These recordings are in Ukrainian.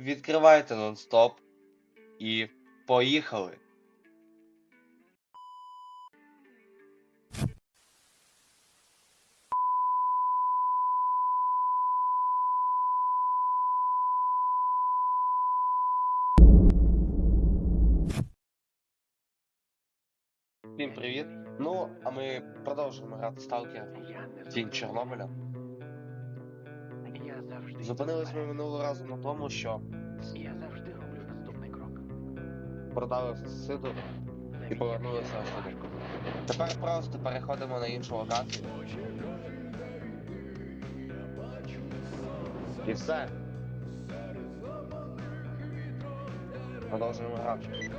відкривайте нон-стоп і поїхали. Всім привіт! Ну, а ми продовжуємо грати Сталкер Тінь Чорнобиля. Завжди Зупинились ми минулого разу на тому, що Я завжди роблю наступний крок. продали Сиду Навіть повернулися сюди. Тепер просто переходимо на іншу локацію. І все. Продовжуємо грати.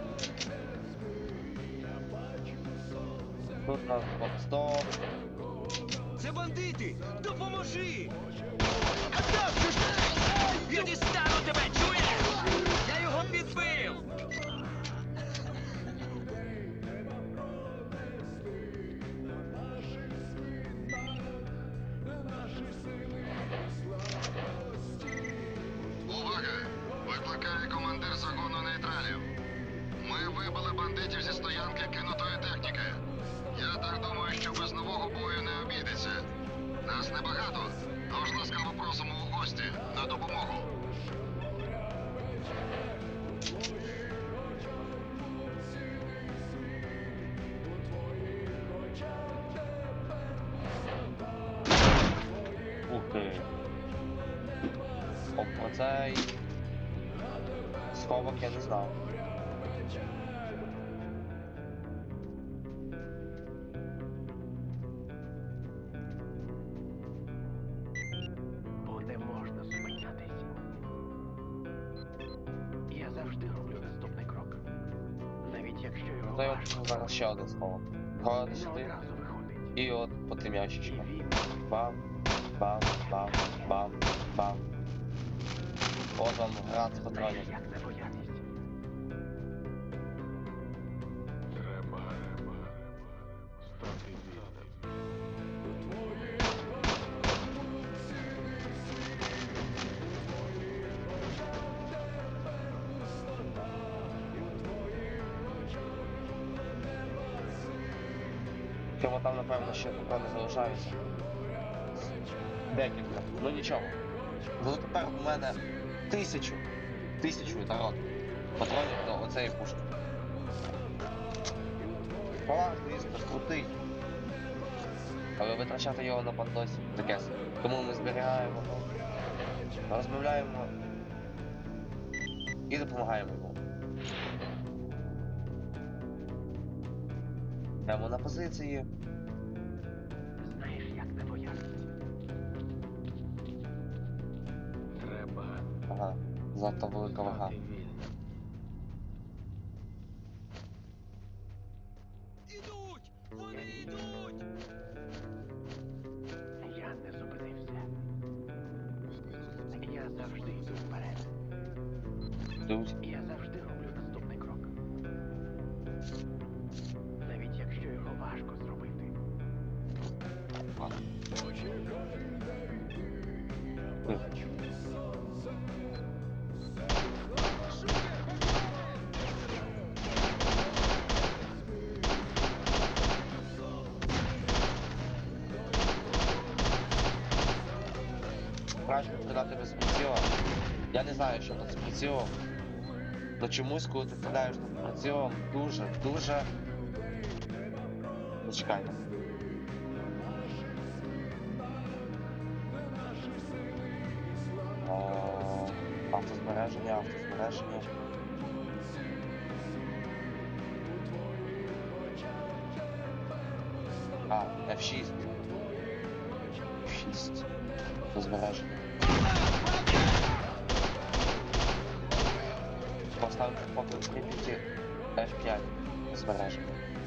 Тут нас стоп. Це бандити! Допоможи! Атавчу ж! Я дістану тебе, чуєш? Якщо його Та й важко от зараз ще один сховок. Гора не сюди одразу виходить. і от по тим І Ну нічого. Зато тепер у мене тисячу. Тисячу народ. Патронів до оцеї пушки. Палаш, звісно, крутий. Але витрачати його на пандосі таке. Тому ми зберігаємо, розмовляємо і допомагаємо йому. Йдемо на позиції. Занадто велика вага. Ідуть! Вони йдуть! Я не зупинився. Я завжди йду вперед. Йдуть. Я завжди роблю наступний крок. Навіть якщо його важко зробити. Хм. Краще стріляти без приціла. Я не знаю, що тут з прицілом. Но чомусь, коли ти стріляєш з прицілом, дуже, дуже. Ну, чекайте. О, Автозбереження, автозбереження. А, F6. F6. Автозбереження. Поставити в FPI F5 збереження. Що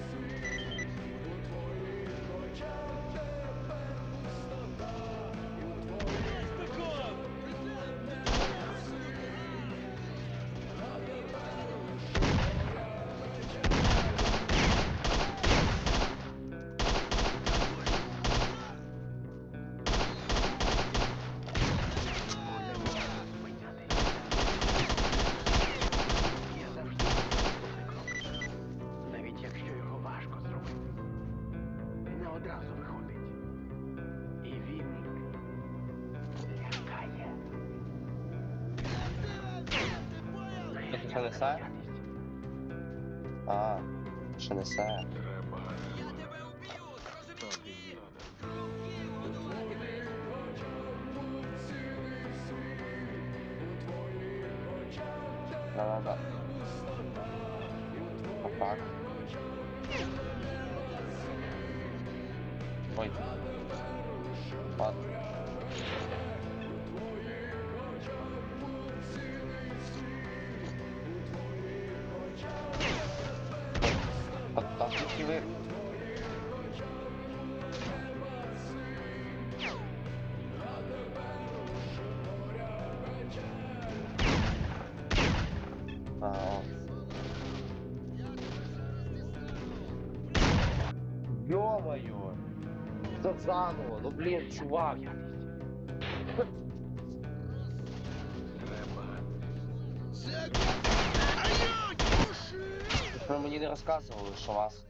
Да-да-да. А так. Ой. Ладно. А, Заново, ну блін, чувак. Ви мені не розказували, що вас.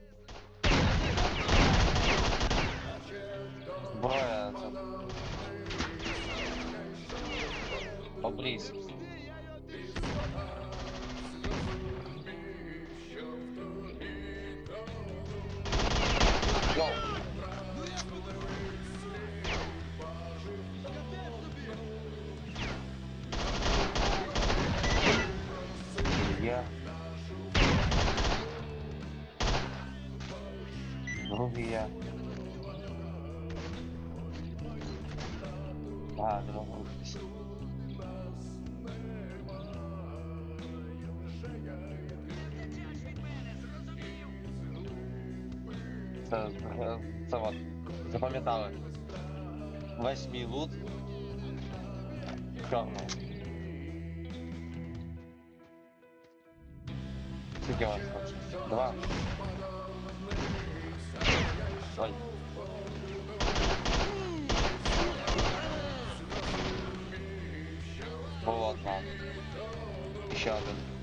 Зброя це. Обліз. Це, це от. Запам'ятали. Весь мій лут. Чорний. Скільки вас хоче? Два. Ой. Було два. Ще один.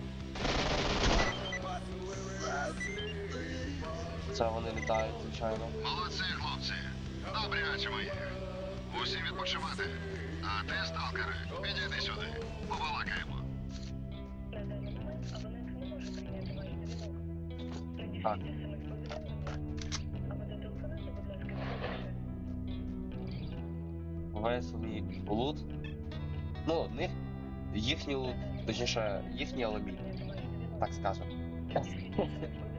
Це вони літають, звичайно. Молодці, хлопці. Добряче мої. Усім відпочивати. А ти, сталкери, підійди сюди. Побалакаємо. Так. Весь лут. Ну, них, їхній лут, точніше, їхній алабій, так скажемо.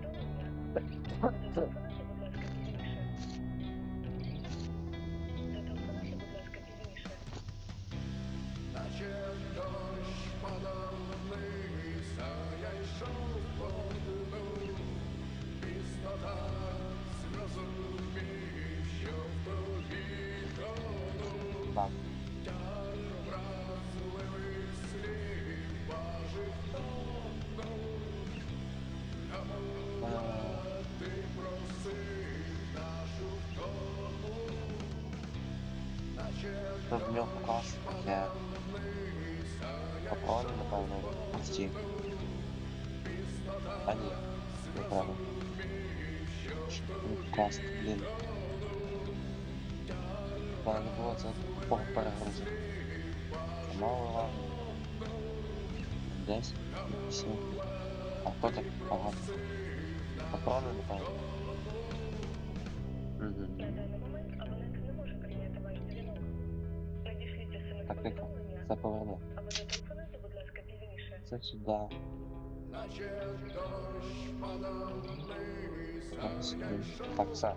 Na ciemność waży w Тут в нього показ таке. Патрони, напевно, прості. А ні, не треба. Каст, блін. Мене не було це по перегрузу. Мало ладно. Десь, сім. А хто так багато? Патрони, напевно. Смс-повідомлення Це поверни. будь ласка, пізніше. Це сюди. Так, сюди. Так, все.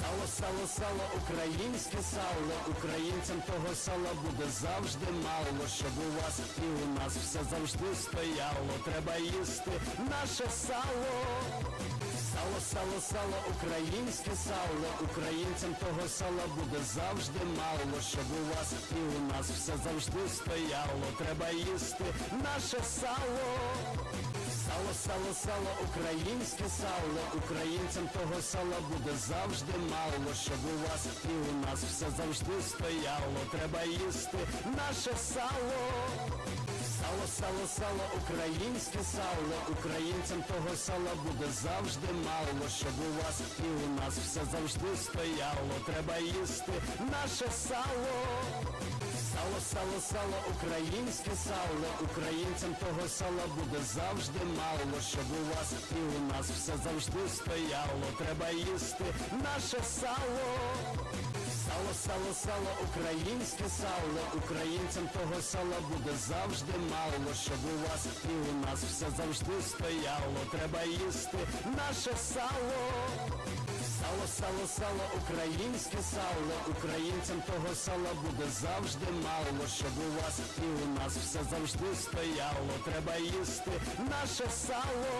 Сало, сало, сало, українське сало, українцям того сала буде завжди мало, щоб у вас і у нас все завжди стояло. Треба їсти наше сало. Сало, сало, сало, українське сало, українцям того сала буде завжди мало, щоб у вас і у нас все завжди стояло. Треба їсти наше сало. Сало, сало, сало, українське сало, українцям того сала буде завжди мало, щоб у вас і у нас все завжди стояло. Треба їсти наше сало. Сало, сало, сало, українське сало, українцям того сала буде завжди мало, щоб у вас і у нас все завжди стояло. Треба їсти наше сало. Сало, сало, сало, українське сало, українцям того сала буде завжди мало, щоб у вас і у нас все завжди стояло. Треба їсти наше сало. Сало, сало, сало, українське сало, українцям того сала буде завжди мало, щоб у вас і у нас все завжди стояло. Треба їсти наше сало. Сало, сало, сало, українське сало, українцям того сала буде завжди мало, щоб у вас і у нас все завжди стояло. Треба їсти наше сало.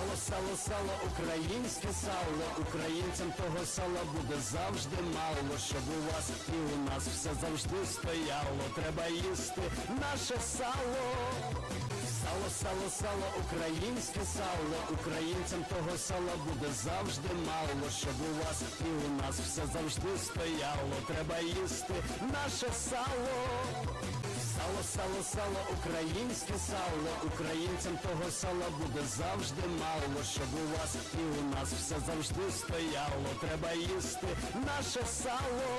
Сало, сало, сало, українське сало, українцям того сала буде завжди мало, щоб у вас і у нас все завжди стояло. Треба їсти наше сало. Сало, сало, сало, українське сало, українцям того сала буде завжди мало, щоб у вас і у нас все завжди стояло. Треба їсти наше сало. Сало, сало, сало, українське сало, українцям того сала буде завжди мало, щоб у вас і у нас все завжди стояло. Треба їсти наше сало.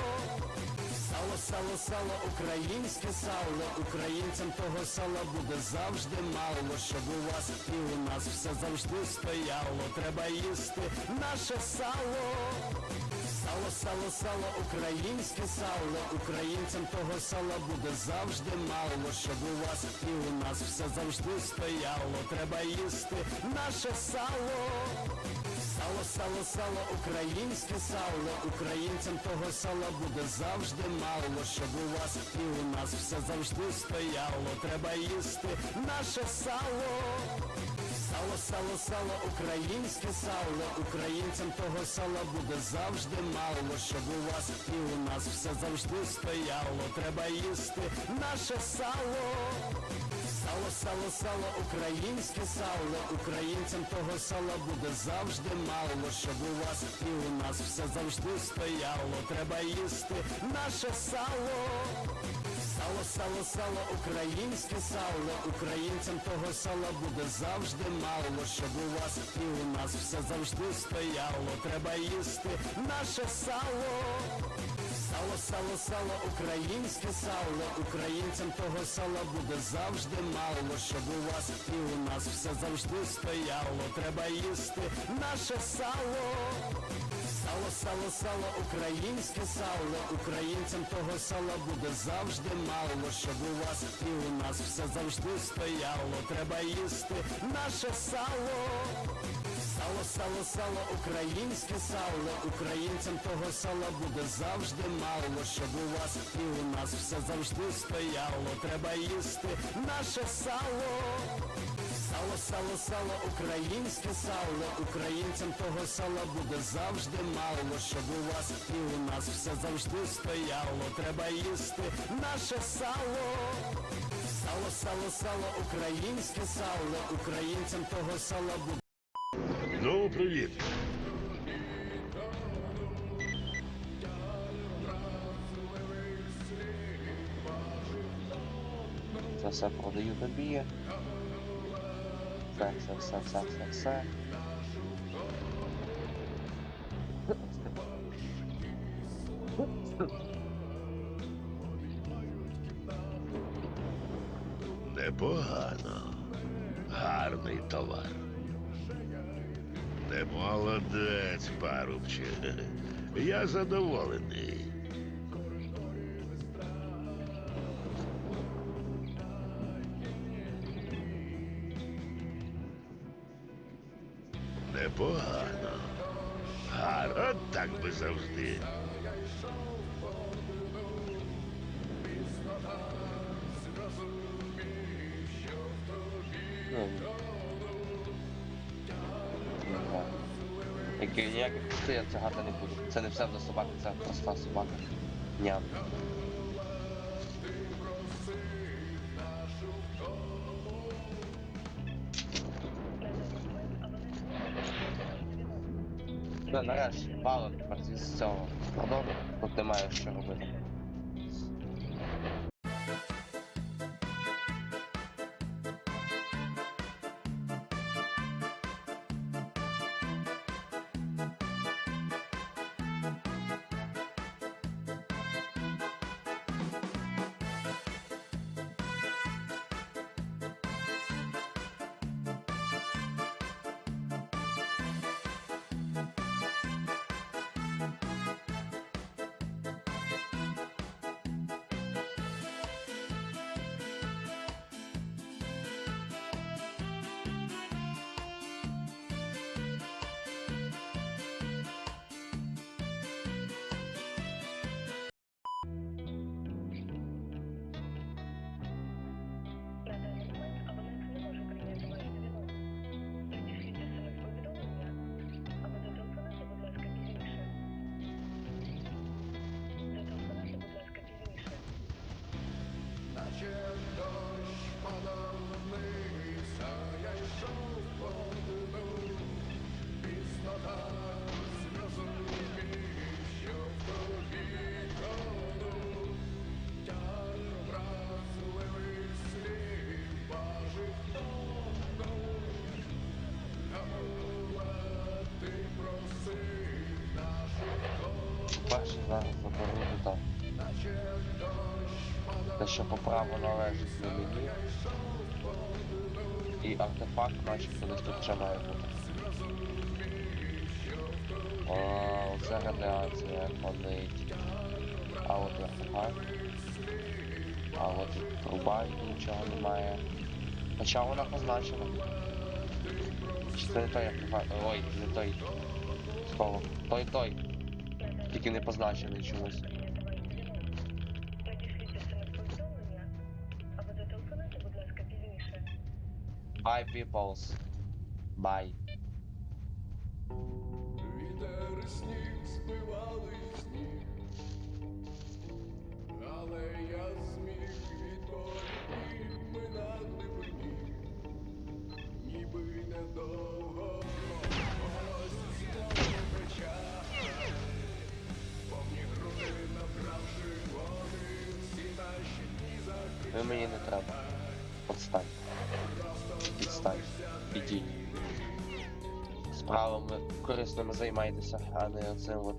Сало, сало, сало, українське сало, українцям того сала буде завжди мало, щоб у вас і у нас все завжди стояло. Треба їсти наше сало. Сало, сало, сало, українське сало, українцям того сала буде завжди мало, щоб у вас і у нас все завжди стояло. Треба їсти наше сало. Сало, сало, сало, українське сало, українцям того сала буде завжди мало, щоб у вас і у нас все завжди стояло. Треба їсти наше сало. Сало, сало, сало, українське сало, українцям того сала буде завжди мало, щоб у вас і у нас все завжди стояло. Треба їсти наше сало. Сало, сало, сало, українське сало, українцям того сала буде завжди мало, щоб у вас і у нас все завжди стояло. Треба їсти наше сало. Сало, сало, сало, українське сало, українцям того сала буде завжди мало, щоб у вас і у нас все завжди стояло. Треба їсти наше сало. Сало, сало, сало, українське сало, українцям того сала буде завжди мало, щоб у вас і у нас все завжди стояло. Треба їсти наше сало. Сало, сало, сало, українське сало, українцям того сала буде завжди мало, щоб у вас і у нас все завжди стояло. Треба їсти наше сало. Сало, сало, сало, українське сало, українцям того сала буде завжди мало, щоб у вас і у нас все завжди стояло. Треба їсти наше сало. Сало, сало, сало, українське сало, українцям того сала буде завжди мало, щоб у вас і у нас все завжди стояло. Треба їсти наше сало. Сало, сало, сало, українське сало, українцям того сала буде. Ну, привіт. Це все продаю тобі. Все, все, все, все, все, все. Непогано. Гарний товар. Не молодець, парубче. Я задоволений. Як ніяких ти я цигати не буду. Це не псевдособака, це проста собака. Ням. Ну, нарешті, вало тепер з цього продовжу. Тут немає що робити. Зараз заберу туди. Те, що по праву належить не мені. І артефакт начебто десь тут ще має бути. О, це радіація ходить. А от артефакт. А от труба нічого немає. Хоча вона позначена. Чи це не той артефакт? Ой, не той. Сховок. Той той. Тільки не позначений чомусь. Bye, peoples. Bye. Вітер сніг збивали сніг, але я зміг мені не треба. Подстань. Підстань. Ідіть. Справами корисними займайтеся, а не оцим от.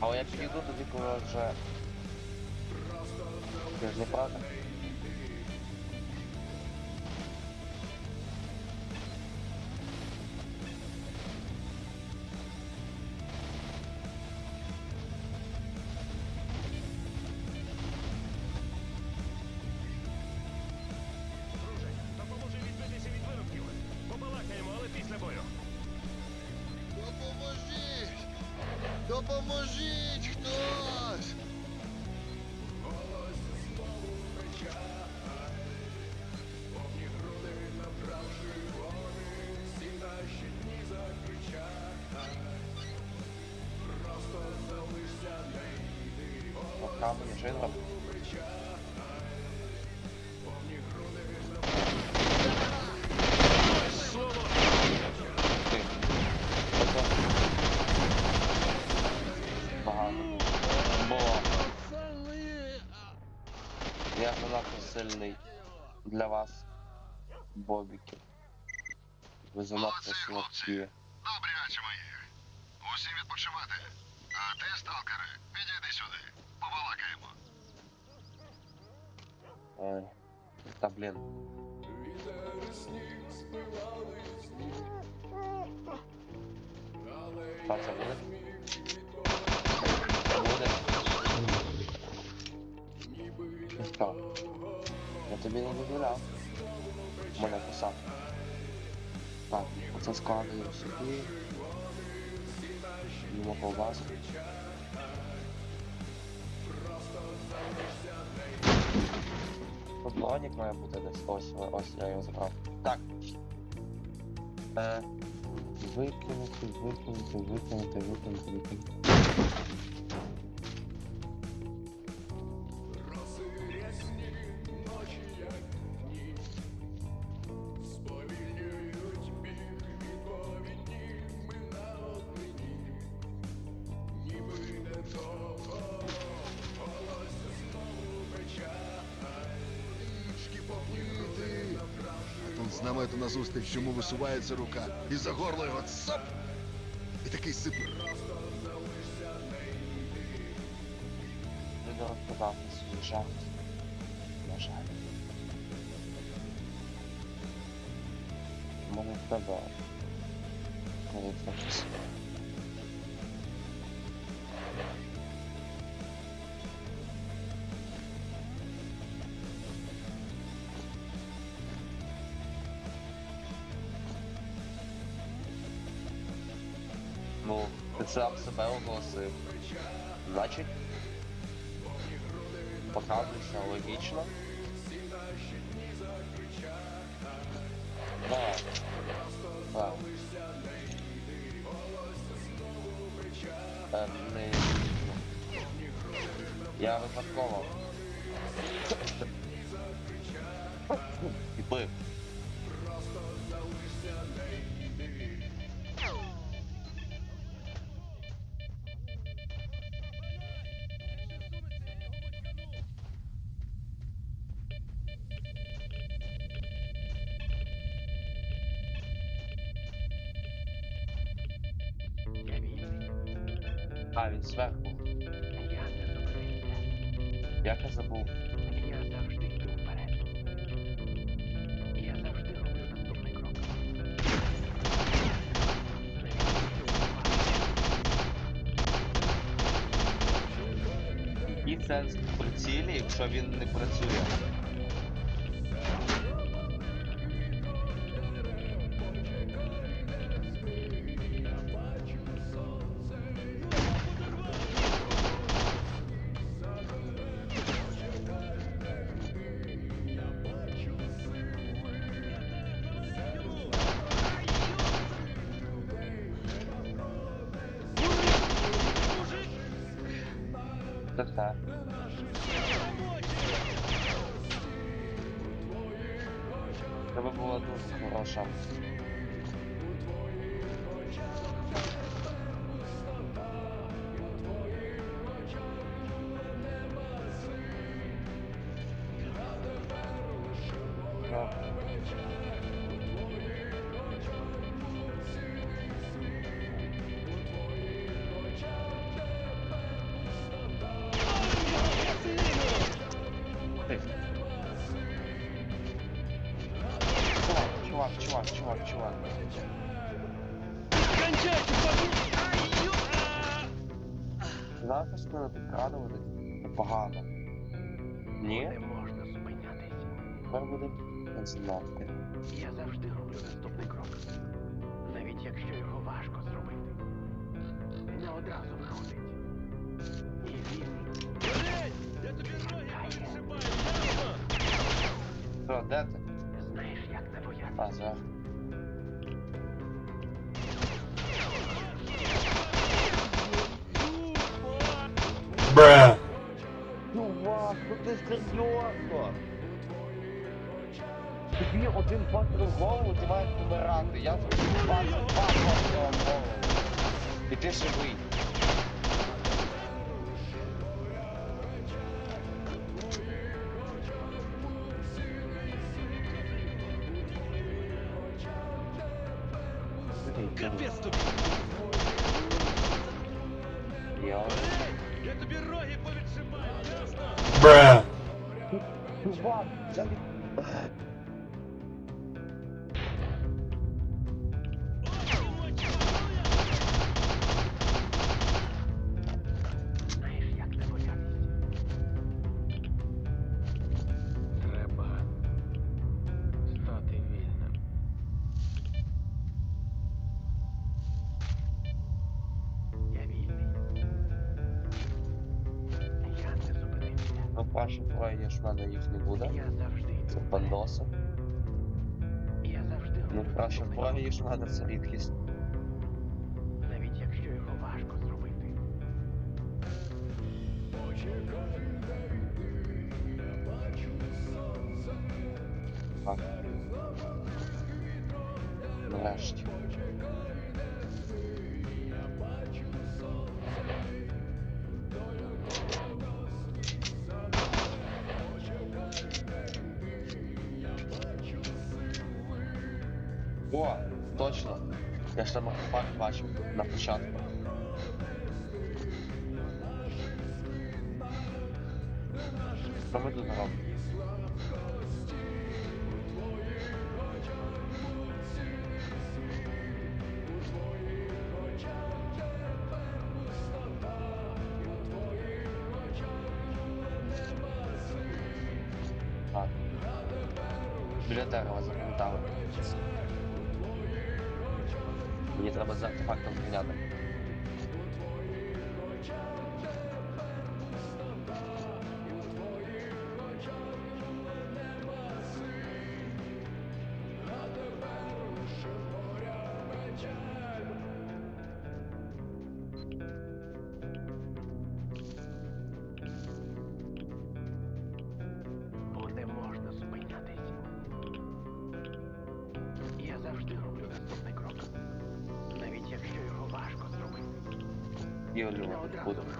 Але я підійду тоді, коли вже. Ти ж не правда? Занадто сильний для вас, бобіки. Ви занадто Молодці, хлопці. слабкі. Добряче мої. Усім відпочивати. А ти, сталкери, підійди сюди. Побалакаємо. Ой. Та блін. Вітер сніг збивали сніг, але Та це буде? Буде. Що? Я тобі не дозволяв. Мене писав. Так, оце складаю собі. Йому ковбасу. Тут бронік має бути десь. Ось, ось я його забрав. Так. Е, викинути, викинути, викинути, викинути, викинути. Йому висувається рука. І за горло його цап! І такий сип. Люди розказати свій жарт. На жаль. Мене в тебе коли щось. Ти сам себе оголосив. Значить, показується логічно. Так. Так. Е. Я випадково. А, він зверху. Я не зупинився. Як я забув? Я завжди йду вперед. Я завжди роблю наступний крок. І сенс прицілі, якщо він не працює. Треба була дуже хороша. Знати. Я завжди роблю наступний крок. Навіть якщо його важко зробити. Не одразу виходить. І він чекає. Що, де ти? Знаєш, як не боятися. А, зверху. Чувак, ну ти серйозно? Тобі один постріл в голову, маєш помирати. Я зробив 22 постріла в голову. І ти живий. Ж в мене їх не буде. Це бандоси. Я завжди Ну, краще в мене це рідкість. О, точно. Я ж там артефакт бачив на початку. Відстрілювати буду. виходить.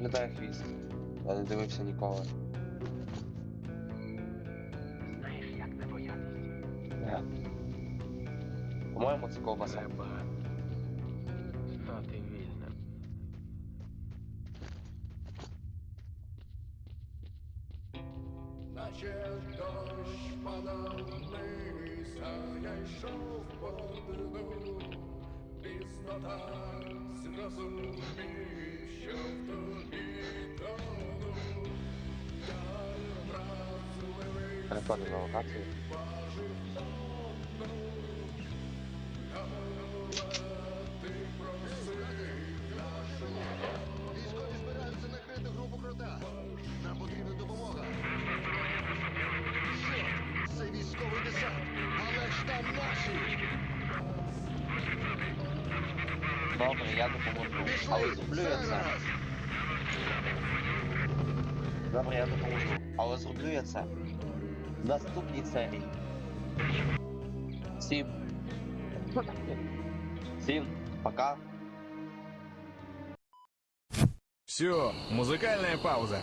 Виглядає хвіст? Я не дивився ніколи. Знаєш, як не боятися? Не. По-моєму, це ковбаса. Треба Переходимо на локацію. Військові. Нам потрібна допомога. Добре, я допоможу. Але Пішли, зроблю я. Добре, я допоможу. Але зроблю я. В наступній серії. Всім. Всім. Пока. Все, музыкальная пауза.